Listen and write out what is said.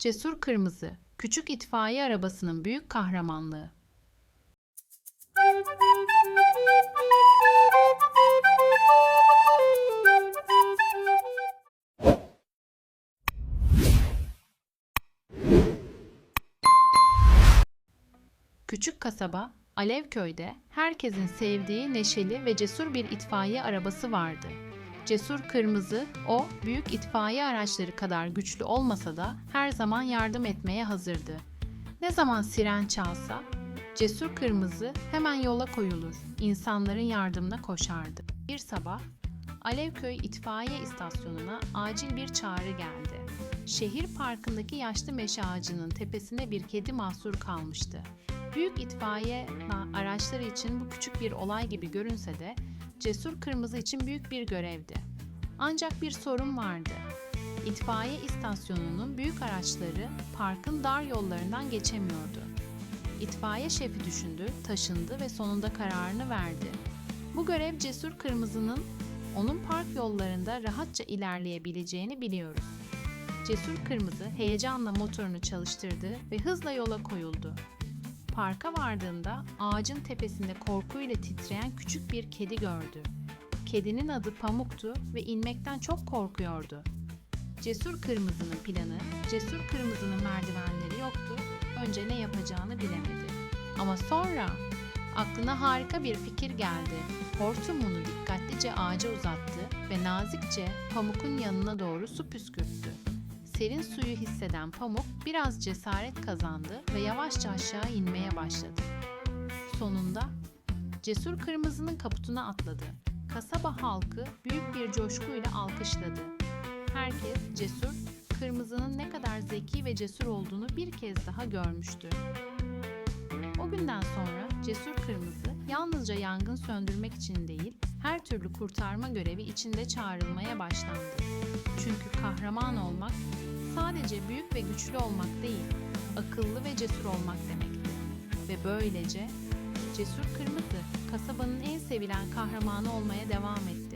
Cesur Kırmızı, küçük itfaiye arabasının büyük kahramanlığı. Küçük kasaba Alevköy'de herkesin sevdiği neşeli ve cesur bir itfaiye arabası vardı. Cesur Kırmızı, o büyük itfaiye araçları kadar güçlü olmasa da her zaman yardım etmeye hazırdı. Ne zaman siren çalsa, Cesur Kırmızı hemen yola koyulur, insanların yardımına koşardı. Bir sabah Alevköy itfaiye istasyonuna acil bir çağrı geldi. Şehir parkındaki yaşlı meşe ağacının tepesine bir kedi mahsur kalmıştı. Büyük itfaiye araçları için bu küçük bir olay gibi görünse de Cesur Kırmızı için büyük bir görevdi. Ancak bir sorun vardı. İtfaiye istasyonunun büyük araçları parkın dar yollarından geçemiyordu. İtfaiye şefi düşündü, taşındı ve sonunda kararını verdi. Bu görev Cesur Kırmızı'nın onun park yollarında rahatça ilerleyebileceğini biliyoruz. Cesur Kırmızı heyecanla motorunu çalıştırdı ve hızla yola koyuldu. Parka vardığında ağacın tepesinde korkuyla titreyen küçük bir kedi gördü. Kedinin adı Pamuk'tu ve inmekten çok korkuyordu. Cesur Kırmızı'nın planı, Cesur Kırmızı'nın merdivenleri yoktu. Önce ne yapacağını bilemedi. Ama sonra aklına harika bir fikir geldi. Hortumunu dikkatlice ağaca uzattı ve nazikçe Pamuk'un yanına doğru su püskürttü. Serin suyu hisseden Pamuk biraz cesaret kazandı ve yavaşça aşağı inmeye başladı. Sonunda Cesur Kırmızı'nın kaputuna atladı. Kasaba halkı büyük bir coşkuyla alkışladı. Herkes Cesur Kırmızı'nın ne kadar zeki ve cesur olduğunu bir kez daha görmüştü. O günden sonra Cesur Kırmızı yalnızca yangın söndürmek için değil, her türlü kurtarma görevi içinde çağrılmaya başlandı. Çünkü kahraman olmak sadece büyük ve güçlü olmak değil, akıllı ve cesur olmak demekti. Ve böylece Cesur Kırmızı kasabanın en sevilen kahramanı olmaya devam etti.